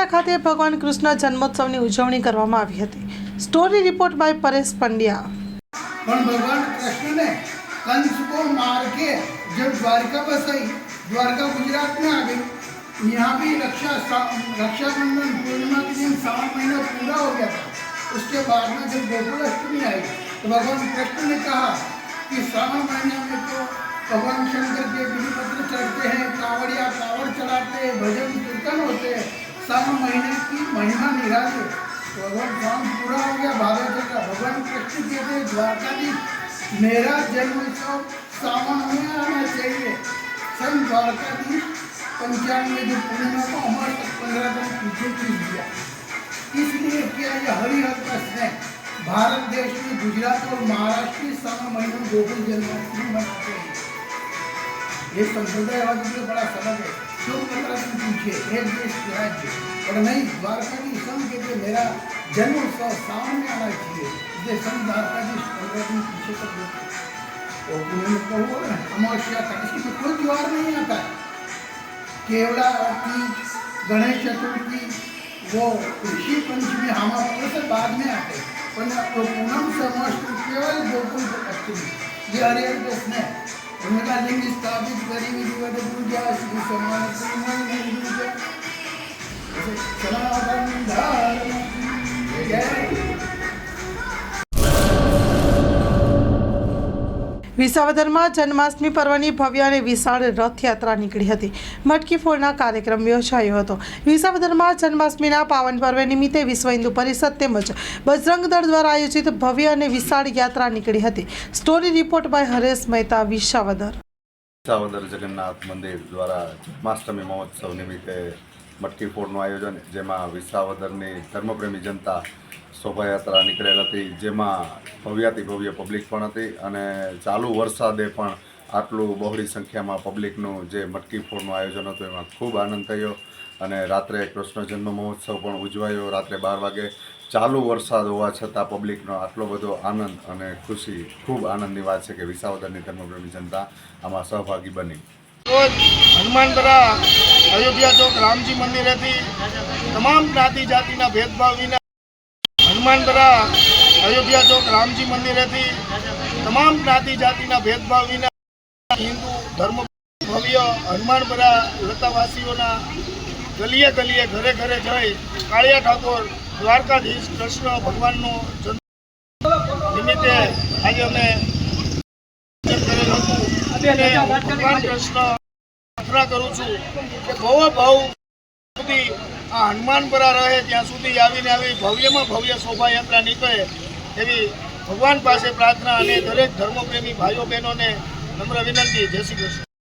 વિસાવડા ખાતે ભગવાન કૃષ્ણ જન્મોત્સવની ઉજવણી કરવામાં આવી હતી story report by Paresh Pandya પણ ભગવાન कृष्ण ने कंस को मार के जब द्वारका बसाई द्वारका गुजरात में आ गई यहाँ भी रक्षा रक्षाबंधन पूर्णिमा के दिन सावन महीना पूरा हो गया था उसके बाद में जब गोकुल अष्टमी आई तो भगवान कृष्ण ने कहा कि सावन महीने में तो भगवान शंकर के बिलीपत्र चढ़ते हैं कांवड़िया कांवड़ चढ़ाते हैं भजन कीर्तन होते हैं सावन महीने की महिमा है तो भगवान सावन पूरा हो गया चल रहा भगवान कृष्ण कहते हैं द्वारकाधीश मेरा जन्म उत्सव सावन में आना चाहिए। सन द्वारकाधीश पंचानवे जो पूर्णिमा को हमारे तक पंद्रह दिन पीछे खींच दिया इसलिए क्या ये हरिहर का स्नेह। भारत देश में गुजरात और महाराष्ट्र की सावन महीने में गोकुल जन्माष्टमी मनाते हैं। ये संप्रदायवादी में बड़ा समझ है। पीछे एक के राज्य, और नहीं द्वारकाधीश संघ के लिए मेरा जन्म उत्सव सावन में आना चाहिए इसलिए संघ द्वारकाधीश पंद्रह दिन पीछे तक और उन्होंने ना अमावस्या का इसमें कोई त्यौहार नहीं आता है केवड़ा तीज गणेश चतुर्थी, वो ऋषि पंचमी हमारे से बाद में आते हैं। वो पूनम समाष्टमी केवल गोकुल अष्टमी ये हरिहर कृष्ण है उनका लिंग स्थापित करी विधिवत पूजा श्री समान વિસાવદરમાં જન્માષ્ટમી પર્વની ભવ્ય અને વિશાળ રથયાત્રા નીકળી હતી. મટકી ફોડના કાર્યક્રમ યોજાયો હતો. વિસાવદરમાં જન્માષ્ટમીના પાવન પર્વ નિમિત્તે વિશ્વ હિન્દુ પરિષદ તેમજ બજરંગ દળ દ્વારા આયોજિત ભવ્ય અને વિશાળ યાત્રા નીકળી હતી. Story report by Haresh Mehta, Visavadar. Visavadar Jagannath મંદિર દ્વારા જન્માષ્ટમી મહોત્સવ નિમિત્તે મટકી ફોડનું આયોજન, જેમાં વિસાવદરની ધર્મપ્રેમી જનતા શોભાયાત્રા નીકળેલ હતી, જેમાં ભવ્યાતિ ભવ્ય પબ્લિક પણ હતી અને ચાલુ વરસાદે પણ આટલું બહોળી સંખ્યામાં પબ્લિકનું જે મટકી ફોડનું આયોજન હતું, એમાં ખૂબ આનંદ થયો અને રાત્રે કૃષ્ણ જન્મ મહોત્સવ પણ ઉજવાયો. રાત્રે બાર વાગે ચાલુ વરસાદ હોવા છતાં પબ્લિકનો આટલો બધો આનંદ અને ખુશી, ખૂબ આનંદની વાત છે કે વિસાવદરની ધર્મપ્રેમી જનતા આમાં સહભાગી બની. રોજ હનુમાનપરા, અયોધ્યા ચોક, રામજી મંદિરેથી તમામ જ્ઞાતિ, જાતિના ભેદભાવ વિના હનુમાનપરા, અયોધ્યા ચોક, રામજી મંદિરેથી તમામ જ્ઞાતિ, જાતિના ભેદભાવ વિના હિન્દુ ધર્મ ભવ્ય હનુમાનપરા લતાવાસીઓના ગલીએ ગલીએ ઘરે ઘરે જઈ કાળિયા ઠાકોર, દ્વારકાધીશ, કૃષ્ણ ભગવાનનો જન્મ નિમિત્તે આજે અમે ભગવાન કૃષ્ણ પ્રાર્થના કરું છું કે ભવ ભાવ સુધી આ હનુમાનપરા રહે ત્યાં સુધી આવીને આવી ભવ્યમાં ભવ્ય શોભાયાત્રા નીકળે એવી ભગવાન પાસે પ્રાર્થના અને દરેક ધર્મપ્રેમી ભાઈઓ બહેનોને નમ્ર વિનંતી. જય શ્રી કૃષ્ણ.